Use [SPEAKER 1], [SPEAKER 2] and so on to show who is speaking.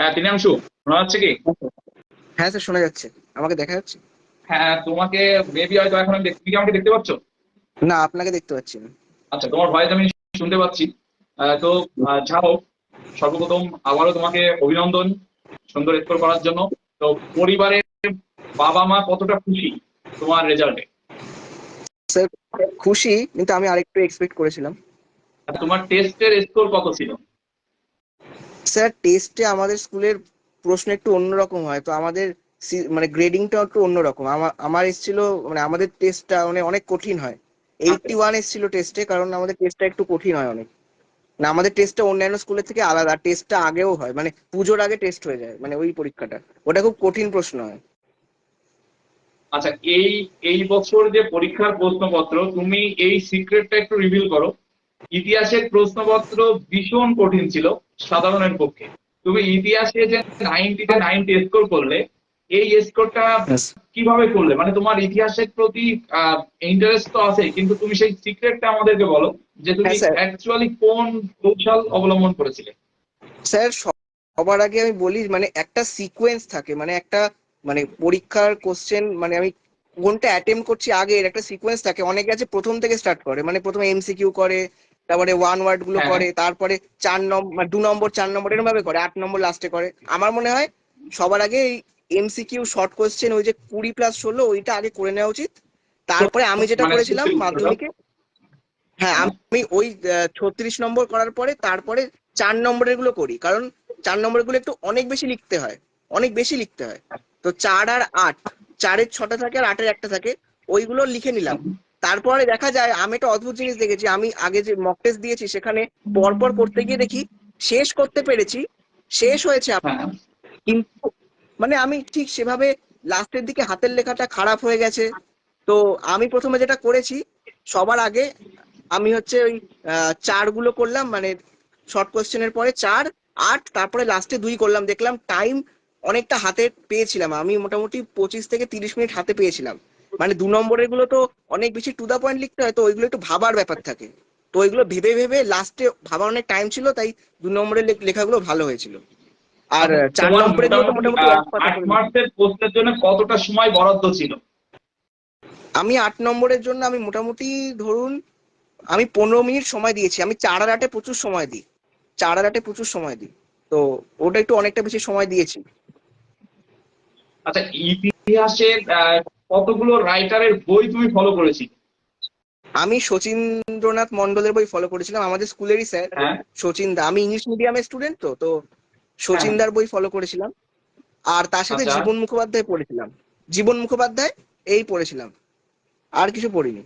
[SPEAKER 1] হ্যাঁ তিনাংশু শোনা যাচ্ছে কি?
[SPEAKER 2] হ্যাঁ স্যার শোনা যাচ্ছে। আমাকে দেখা যাচ্ছে?
[SPEAKER 1] হ্যাঁ তোমাকে মেবি হয়তো এখন আমি তুমি কি আমাকে দেখতে পাচ্ছ?
[SPEAKER 2] না আপনাকে দেখতে পাচ্ছি না।
[SPEAKER 1] আচ্ছা তোমার ভয়েস আমি শুনতে পাচ্ছি। তো আহ, যা হোক সর্বপ্রথম আবারও তোমাকে অভিনন্দন সুন্দর স্কোর করার জন্য। তো পরিবারের বাবা মা কতটা খুশি তোমার রেজাল্টে
[SPEAKER 2] স্যার খুশি কিন্তু আমি আরেকটু এক্সপেক্ট করেছিলাম।
[SPEAKER 1] তোমার টেস্টের স্কোর কত ছিল?
[SPEAKER 2] স্যার টেস্টে আমাদের স্কুলের প্রশ্ন একটু অন্যরকম হয়। তো আমাদের মানে গ্রেডিংটা একটু অন্যরকম। আমার আমার এসেছিল মানে আমাদের টেস্টটা মানে অনেক কঠিন হয়। এইটটি ওয়ান এসেছিল টেস্টে কারণ আমাদের টেস্টটা একটু কঠিন হয় অনেক। না, আমাদের টেস্টটা অন্যান্য স্কুলের থেকে আলাদা টেস্টটা আগেও হয়। মানে পুজোর আগে টেস্ট হয়ে যায় মানে ওই পরীক্ষাটা। ওটা খুব কঠিন প্রশ্ন হয়।
[SPEAKER 1] আচ্ছা এই এই বছর যে পরীক্ষার প্রশ্নপত্র, তুমি এই সিক্রেটটা একটু রিভিল করো। ইতিহাসের প্রশ্নপত্র ভীষণ কঠিন ছিল। সাধারণের পক্ষে। তুমি ইতিহাসে যে নাইনটিতে নাইনটি স্কোর করলে এই স্কোরটা কীভাবে করলে? মানে তোমার ইতিহাসের প্রতি ইন্টারেস্ট তো আছে কিন্তু তুমি সেই সিক্রেটটা আমাদেরকে বলো যে তুমি অ্যাকচুয়ালি কোন কৌশল অবলম্বন করেছিলে?
[SPEAKER 2] স্যার সবার আগে আমি বলি মানে একটা সিকোয়েন্স থাকে মানে একটা মানে পরীক্ষার কোশ্চেন মানে আমি কোনটা অ্যাটেম্প করছি আগে একটা সিকোয়েন্স থাকে। অনেকে আছে প্রথম থেকে স্টার্ট করে মানে প্রথমে এমসিকিউ করে তারপরে ওয়ান ওয়ার্ডগুলো
[SPEAKER 1] হ্যাঁ।
[SPEAKER 2] করে তারপরে চার নম্বর দু নম্বর চার নম্বর এরকম ভাবে করে আট নম্বর লাস্টে করে। আমার মনে হয় সবার আগে এই এমসিকিউ শর্ট কোশ্চেন ওই যে কুড়ি প্লাস ষোলো ওইটা আগে করে নেওয়া উচিত। তারপরে আমি যেটা
[SPEAKER 1] মানে
[SPEAKER 2] করেছিলাম মাধ্যমিকে হ্যাঁ আমি ওই ছত্রিশ নম্বর করার পরে তারপরে চার নম্বরেরগুলো করি। কারণ চার নম্বরেরগুলো একটু অনেক বেশি লিখতে হয় অনেক বেশি লিখতে হয়। তো চার আর আট চারের ছটা থাকে আর আটের একটা থাকে ওইগুলো লিখে নিলাম। তারপরে দেখা যায় আমি একটা অদ্ভুত জিনিস দেখেছি আমি আগে যে মক টেস্ট দিয়েছি সেখানে পরপর করতে গিয়ে দেখি শেষ করতে পেরেছি শেষ হয়েছে আমার।
[SPEAKER 1] হ্যাঁ।
[SPEAKER 2] কিন্তু মানে আমি ঠিক সেভাবে লাস্টের দিকে হাতের লেখাটা খারাপ হয়ে গেছে। তো আমি প্রথমে যেটা করেছি সবার আগে আমি হচ্ছে ওই আহ, চারগুলো করলাম মানে শর্ট কোয়েশ্চেনের পরে চার আট তারপরে লাস্টে দুই করলাম। দেখলাম টাইম অনেকটা হাতে পেয়েছিলাম। আমি মোটামুটি পঁচিশ থেকে তিরিশ মিনিট হাতে পেয়েছিলাম। মানে দু নম্বরেরগুলো তো অনেক বেশি টু দা পয়েন্ট লিখতে হয় তো ওইগুলো একটু ভাবার ব্যাপার থাকে। তো ওইগুলো ভেবে ভেবে লাস্টে ভাবার অনেক টাইম ছিল তাই দু নম্বরের লেখাগুলো ভালো হয়েছিল। আর চার নম্বরেরগুলো মোটামুটি
[SPEAKER 1] আট মার্কসের প্রশ্নের জন্য কতটা সময় বরাদ্দ ছিল?
[SPEAKER 2] আমি আট নম্বরের জন্য আমি মোটামুটি ধরুন আমি পনেরো মিনিট সময় দিয়েছি। আমি চার আর আটে প্রচুর সময় দিই। চার আর আটে প্রচুর সময় দিই। তো ওটা একটু অনেকটা বেশি সময় দিয়েছি।
[SPEAKER 1] আচ্ছা ইতিহাসের কতগুলো রাইটারের বই তুমি ফলো করেছিলে?
[SPEAKER 2] আমি শচীন্দ্রনাথ মন্ডলের বই ফলো করেছিলাম আমাদের স্কুলেরই স্যার
[SPEAKER 1] হ্যাঁ।
[SPEAKER 2] শচীন দা। আমি ইংলিশ মিডিয়ামের স্টুডেন্ট তো তো শচীনদার বই ফলো করেছিলাম। আর তার সাথে
[SPEAKER 1] আচ্ছা।
[SPEAKER 2] জীবন মুখোপাধ্যায় পড়েছিলাম। জীবন মুখোপাধ্যায় এই পড়েছিলাম। আর কিছু পড়িনি।